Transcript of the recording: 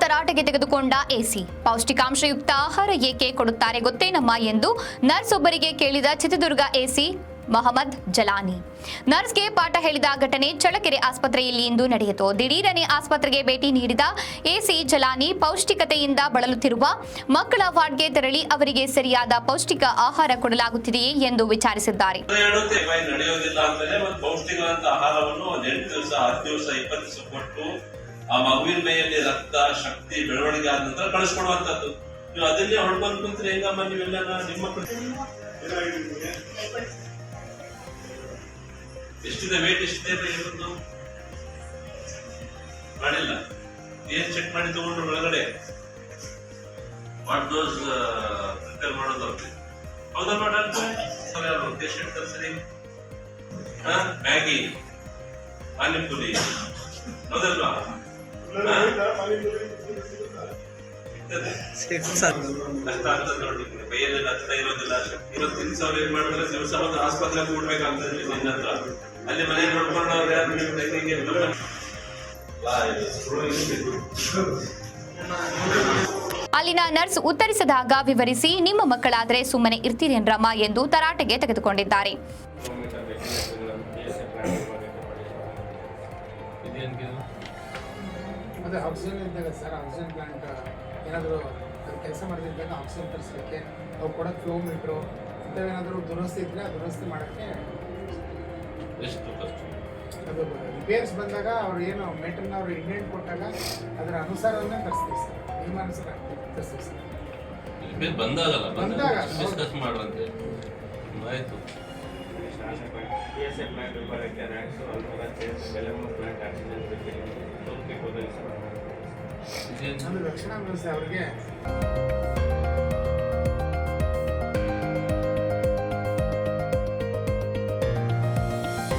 ತರಾಟೆಗೆ ತೆಗೆದುಕೊಂಡ ಎಸಿ. ಪೌಷ್ಟಿಕಾಂಶಯುಕ್ತ ಆಹಾರ ಏಕೆ ಕೊಡುತ್ತಾರೆ ಗೊತ್ತೇನಮ್ಮ ಎಂದು ನರ್ಸ್ ಒಬ್ಬರಿಗೆ ಕೇಳಿದ ಚಿತ್ರದುರ್ಗ ಎಸಿ ಮೊಹಮ್ಮದ್ ಜಲಾನಿ. ನರ್ಸ್ಗೆ ಪಾಠ ಹೇಳಿದ ಘಟನೆ ಚಳಕೆರೆ ಆಸ್ಪತ್ರೆಯಲ್ಲಿ ಇಂದು ನಡೆಯಿತು. ದಿಢೀರನೆ ಆಸ್ಪತ್ರೆಗೆ ಭೇಟಿ ನೀಡಿದ ಎಸಿ ಜಲಾನಿ ಪೌಷ್ಟಿಕತೆಯಿಂದ ಬಳಲುತ್ತಿರುವ ಮಕ್ಕಳ ವಾರ್ಡ್ಗೆ ತೆರಳಿ ಅವರಿಗೆ ಸರಿಯಾದ ಪೌಷ್ಟಿಕ ಆಹಾರ ಕೊಡಲಾಗುತ್ತಿದೆಯೇ ಎಂದು ವಿಚಾರಿಸಿದ್ದಾರೆ. ನಡೆಯೋದಿಲ್ಲ ಆ ಮಗುವಿನ ಮೈಯಲ್ಲಿ ರಕ್ತ, ಶಕ್ತಿ, ಬೆಳವಣಿಗೆ ಆದ ನಂತರ ಕಳಿಸ್ಕೊಡುವಂತದ್ದು ನೀವು ಅದನ್ನೇ ಹೊಡ್ಕೊಂಡ್ ಕುಂತ್ರೆ ಹೆಂಗಮ್ಮ ನೀವೆಲ್ಲ ನಿಮ್ಮ ಎಷ್ಟಿದೆ ವೇಟ್ ಎಷ್ಟಿದೆ ಇವತ್ತು ಮಾಡಿಲ್ಲ. ಏನ್ ಚೆಕ್ ಮಾಡಿ ತಗೊಂಡ್ರು ಒಳಗಡೆ? ಮಾಡೋದು ಅವ್ರಿಗೆ. ಹೌದಲ್ವಾ ಹಾ ಪೇಷಂಟ್ ಕರ್ಸರಿ. ಮ್ಯಾಗಿ ಪಾನಿಪುರಿ ಹೌದಲ್ವಾ ಅಲ್ಲಿನ ನರ್ಸ್ ಉತ್ತರಿಸದಾಗ ವಿವರಿಸಿ ನಿಮ್ಮ ಮಕ್ಕಳಾದ್ರೆ ಸುಮ್ಮನೆ ಇರ್ತೀರೇನ್ರಮ್ಮ ಎಂದು ತರಾಟೆಗೆ ತೆಗೆದುಕೊಂಡಿದ್ದಾರೆ. ಅದೇ ಆಕ್ಸಿಜನ್ ಇದ್ದಾಗ ಸರ್ ಆಕ್ಸಿಜನ್ ಪ್ಲಾಂಟ್ ಏನಾದರೂ ಅದು ಕೆಲಸ ಮಾಡ್ತಿದ್ದಾಗ ಆಕ್ಸಿಜನ್ ತರಿಸ್ಲಿಕ್ಕೆ ಅವು ಕೂಡ ಫ್ಲೋ ಮೀಟ್ರು ಇಂಥವೇನಾದರೂ ದುರಸ್ತಿ ಇದ್ದರೆ ಆ ದುರಸ್ತಿ ಮಾಡೋಕ್ಕೆ ಎಷ್ಟು ಖರ್ಚು ಅದು ರಿಪೇರ್ಸ್ ಬಂದಾಗ ಅವ್ರು ಏನು ಮೆಟ್ರನ್ನ ಅವ್ರು ಇಂಡೆಂಟ್ ಕೊಟ್ಟಾಗ ಅದರ ಅನುಸಾರವನ್ನೇ ತರಿಸ್ತೀವಿ ಸರ್. ನಿಯಮಾನುಸಾರ ತರಿಸ್ತೀವಿ ಸರ್. ಬಂದಾಗಲ್ಲ ಬಂದಾಗ. ಡಿಸ್ಕಸ್ ಮಾಡುವಂತೆ. ಆಯ್ತು. ಪಿ ಎಸ್ ಎ ಪ್ಲಾಂಟ್ ವಿಭಾಗಕ್ಕೆ ರ್ಯಾಂಕ್ಸು ಅಲ್ಮರ ಚೇಸ್ ಬೆಲೆಮೂರು ಪ್ಲಾಂಟ್ ಆಕ್ಸಿಜನ್ ಹೋದಲ್ಲಿ ಸರ್. ಇದೇನು ಅದು ರಕ್ಷಣಾ ವ್ಯವಸ್ಥೆ ಅವ್ರಿಗೆ